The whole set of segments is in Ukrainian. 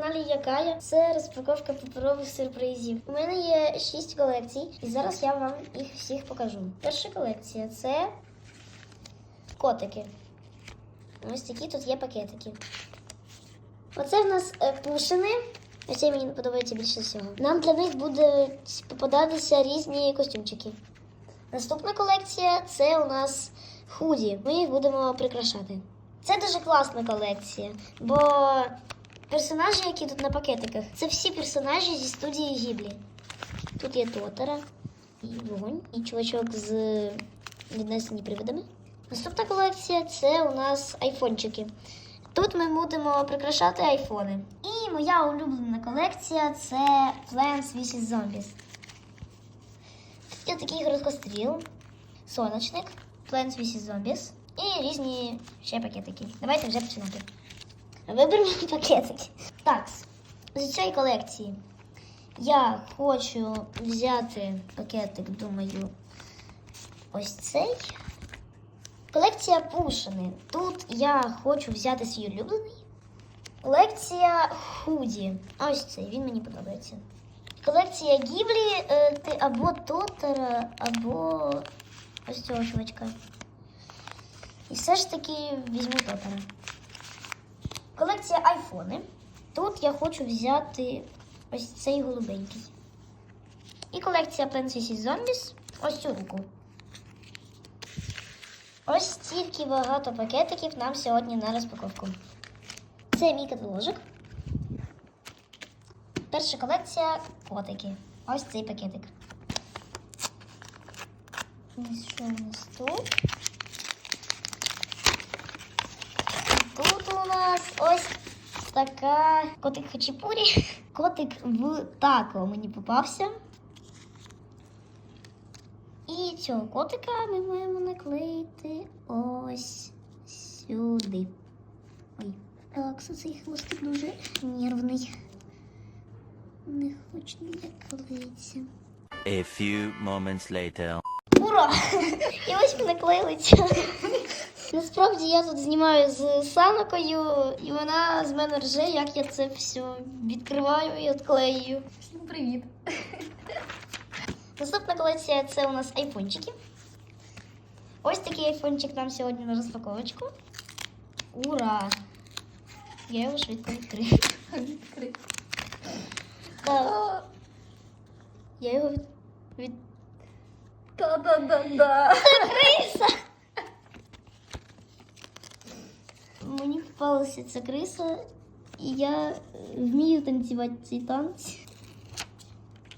каналі Якая. Це розпаковка паперових сюрпризів. У мене є 6 колекцій, і зараз я вам їх всіх покажу. Перша колекція це котики. Ось такі тут є пакетики. Оце в нас е, пушини. Оце мені подобається більше всього. Нам для них будуть попадатися різні костюмчики. Наступна колекція це у нас худі. Ми їх будемо прикрашати. Це дуже класна колекція, бо персонажі, які тут на пакетиках, це всі персонажі зі студії Гіблі. Тут є Тотара, і вогонь, і чувачок з віднесені привидами. Наступна колекція це у нас айфончики. Тут ми будемо прикрашати айфони. І моя улюблена колекція це Plants vs. Zombies. Тут є такий гроскостріл, сонячник, Plants vs. Zombies і різні ще пакетики. Давайте вже починати. Виберемо пакетики. Так, з цієї колекції я хочу взяти пакетик, думаю, ось цей. Колекція Пушини. Тут я хочу взяти свій улюблений. Колекція худі. Ось цей, він мені подобається. Колекція Гіблі е, ти або Тотара, або ось цього чувачка. І все ж таки візьму Тотара. Колекція айфони. Тут я хочу взяти ось цей голубенький. І колекція vs. Zombies. Ось цю руку. Ось стільки багато пакетиків нам сьогодні на розпаковку. Це мій каталожик. Перша колекція котики. Ось цей пакетик. Ось що у нас тут? Тут у нас ось така котик хачапурі. Котик в тако мені попався. І цього котика ми маємо наклеїти ось сюди. Ой, так, цей хвостик дуже нервний. Не хоче ніяк клеїться. A few moments later. Ура! І ось ми наклеїли цю. Насправді я тут знімаю з Санокою, і вона з мене рже, як я це все відкриваю і відклею. Всім привіт! Наступна колекція це у нас айфончики. Ось такий айфончик нам сьогодні на розпаковочку. Ура! Я його швидко відкрию. Так, я його від... від... Та-да-да-да! Криса! Мені попалася ця криса, і я вмію танцювати цей танець.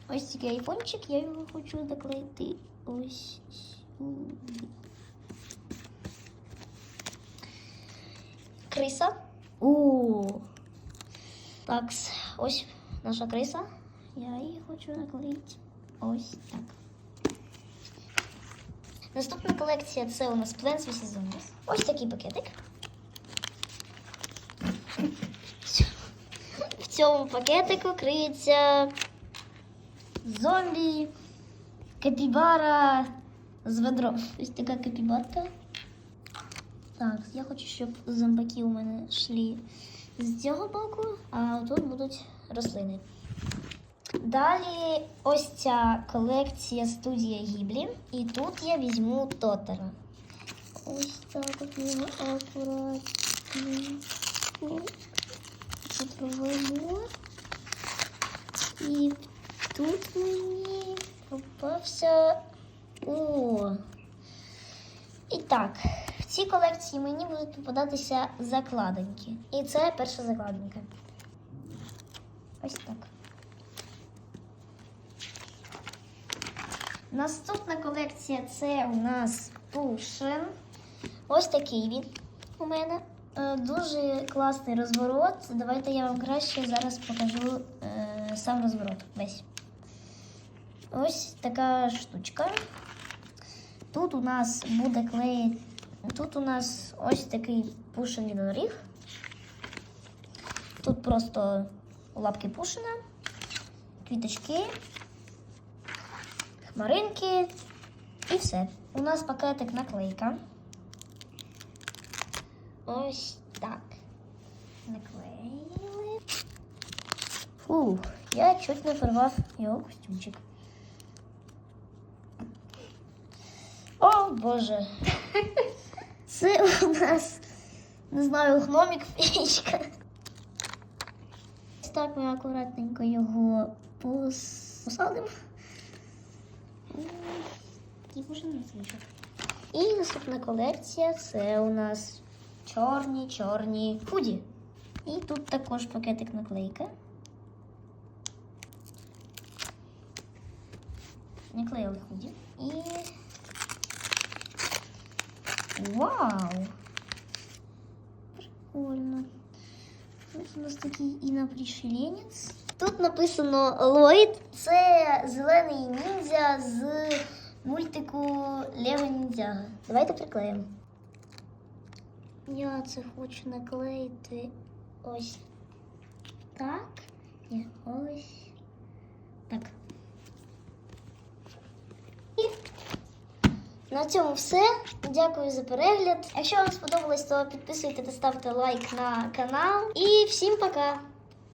Ось такий айфончик, я його хочу наклеїти ось сюди. Криса. О! Так, ось наша криса. Я її хочу наклеїти ось так. Наступна колекція це у нас Plants vs. Zombies. Ось такий пакетик. В цьому пакетику криється зомбі, капібара з ведром. Ось така капібарка. Так, я хочу, щоб зомбаки у мене йшли з цього боку, а тут будуть рослини. Далі ось ця колекція студія Гіблі. І тут я візьму Тотара. Ось так от його акуратно. Відкриваємо. І тут мені попався. О! І так, в цій колекції мені будуть попадатися закладинки. І це перша закладинка. Ось так. Наступна колекція це у нас Пушин. Ось такий він у мене. Е, Дуже класний розворот. Давайте я вам краще зараз покажу е, сам розворот. Весь. Ось така штучка. Тут у нас буде клеїти. Тут у нас ось такий пушин єдиноріг. Тут просто лапки пушина, квіточки, хмаринки і все. У нас пакетик наклейка. Ось так. Наклеїли. Фух, я чуть не порвав його костюмчик. О, Боже. Це у нас, не знаю, гномік феєчка. Ось так ми акуратненько його посадимо. І наступна колекція це у нас чорні, чорні худі. І тут також пакетик наклейка. Наклеїли худі. І. Вау! Прикольно. Тут у нас такий інопришеленець. Тут написано Ллойд. Це зелений ніндзя з мультику Лего Ніндзяга. Давайте приклеїмо. Я це хочу наклеїти ось так. і ось так. І на цьому все. Дякую за перегляд. Якщо вам сподобалось, то підписуйтесь та ставте лайк на канал. І всім пока!